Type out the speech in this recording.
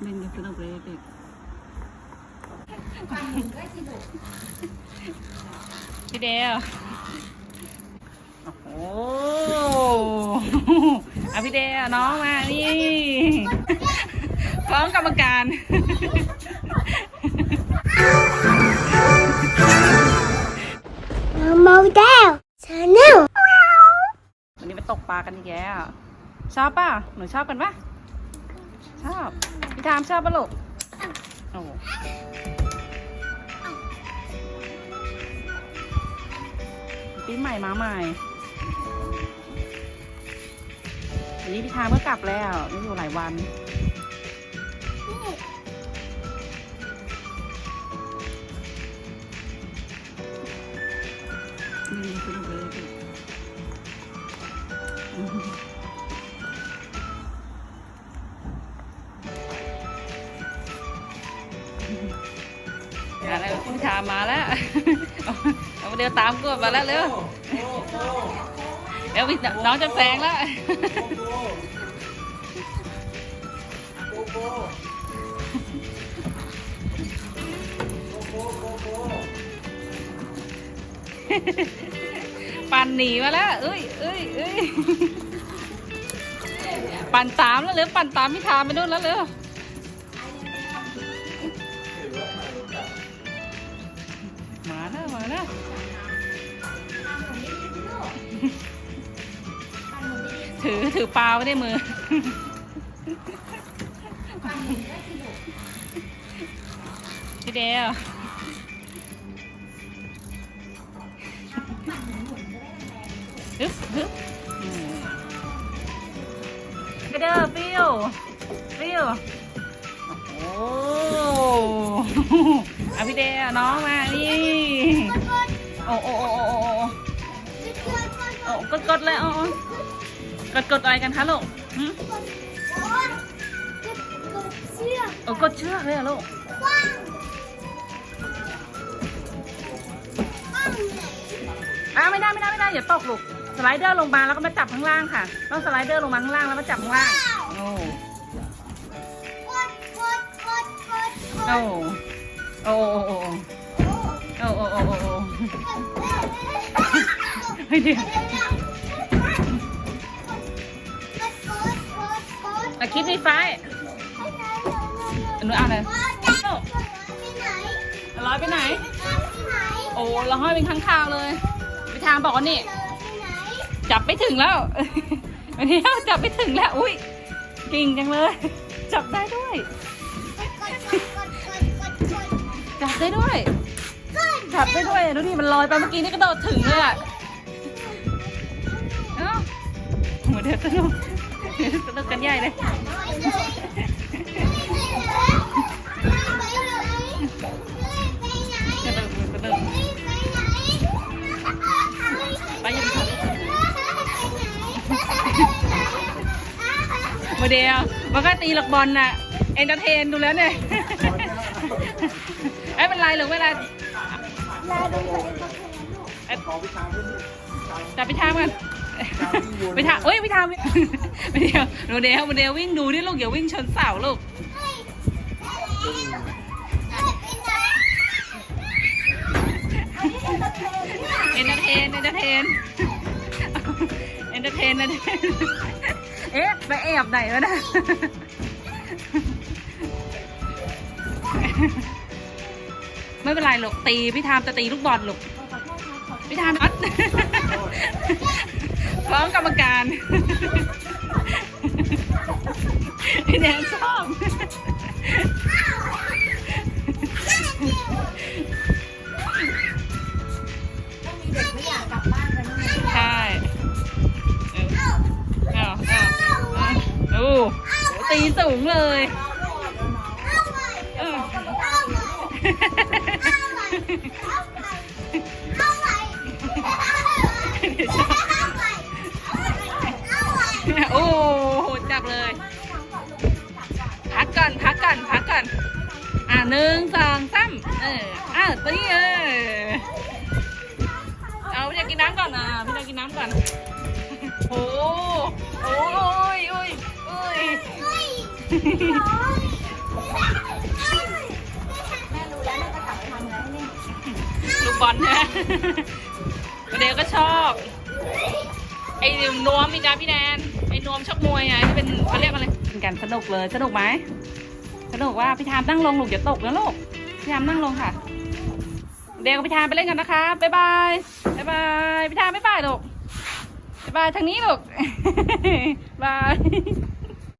เล่นกันสนุกเลยเด็กพี่เดวโอ้โหอะพี่เดวน้องมานี่ฟ้องกรรมการโมเดลชาแนลวันนี้ไปตกปลากันอีกแล้วชอบป่ะ หนูชอบกันปะชอบ พี่ทามชอบปะลูกโอ้โหปีใหม่มาใหม่วันนี้พี่ทามก็กลับแล้วไม่อยู่หลายวัน นี่ แล้วพี่ทามาแล้วเอาเดี๋ยวตามกวดมาแล้วเร็วเดี๋ยวน้องจะแซงแล้วปั่นหนีมาแล้วเอ้ยเอ้ยเอ้ยปั่นตามแล้วเร็วปั่นตามพี่ทามไปนู่นแล้วเร็ว แล้วมาแล้วถือถือปลาไว้ในมือ พี่เดวฮึบฮึบไปเด้อฟิวฟิว โอ้โหอะพี่เดย์น้องมานี่โอ้โอ้โอ้โอ้โอ้โอ้กดกดเลยโอ้กดกดอะไรกันคะลูกหึเชือกโอ้กดเชือกเลยลูกไหนอะไม่ได้ไม่ได้ไม่ได้อย่าตกลูกสไลเดอร์ลงมาแล้วก็มาจับข้างล่างค่ะ ต้องสไลเดอร์ลงมาข้างล่างแล้วมาจับข้างล่างโอ้ โอ้โอ้โอ้โอ้โอ้โอ้โอ้โอ้โอเฮ้ยเดี๋ยวอะคิดในไฟหนูเอาเลยร้อยไปไหน โอ้เราห้อยเป็นข้างคาวเลยไปทางบอกว่านี่ จับไม่ถึงแล้ววันนี้จับไม่ถึงแล้ว อุ้ยกิ่งจังเลย จับได้ด้วย จับได้ด้วยจับได้ด้วยดูดิมันลอยไปเมื่อกี้นี่กระโดดถึงเลยอะเอ้าหัวเดือดสนุกสนุกกันใหญ่เลยสนุกสนุกไปยังไงโมเดลมันก็ตีหลักบอลน่ะ เอนเตอร์เทนดูแล้วเนี่ย ไม่เป็นไรหรอกเวลาเอ้ยจับไปทางกันไปทางเอ้ยไปทางไปเดียวโมเดลโมเดลวิ่งดูดิลูกอย่าวิ่งชนเสาลูกเอนเตอร์เทนเอนเตอร์เทนเอนเตอร์เทนนะเอ๊ะไปแอบไหนวะนะ ไม่เป็นไรหรอกตีพี่ทามจะตีลูกบอลหรอกพี่ทามอัดฟ้องกรรมการพี่แนนชอบใช่เอาเอาเอาตีสูงเลย โอ้โหจับเลย พักก่อน พักก่อน พักก่อน อะหนึ่งสองสามเอออะตีเออเอาพี่จะกินน้ำก่อนนะพี่จะกินน้ำก่อนโอ้โหโอ้ยโอ้ยโอ้ย บอลใช่ไหมเดลก็ชอบ ไอ้นวมอีกนะพี่แนนไอ้นวมชกมวยไงที่เป็นเขาเรียกอะไรเป็นกันสนุกเลยสนุกไหมสนุกว่าพี่ทามนั่งลงลูกอย่าตกนะลูกพี่ทามนั่งลงค่ะ เดลกับพี่ทามไปเล่นกันนะคะบ๊ายบายบ๊ายบายพี่ทามบ๊ายบายลูกบ๊ายบายทางนี้ลูกบาย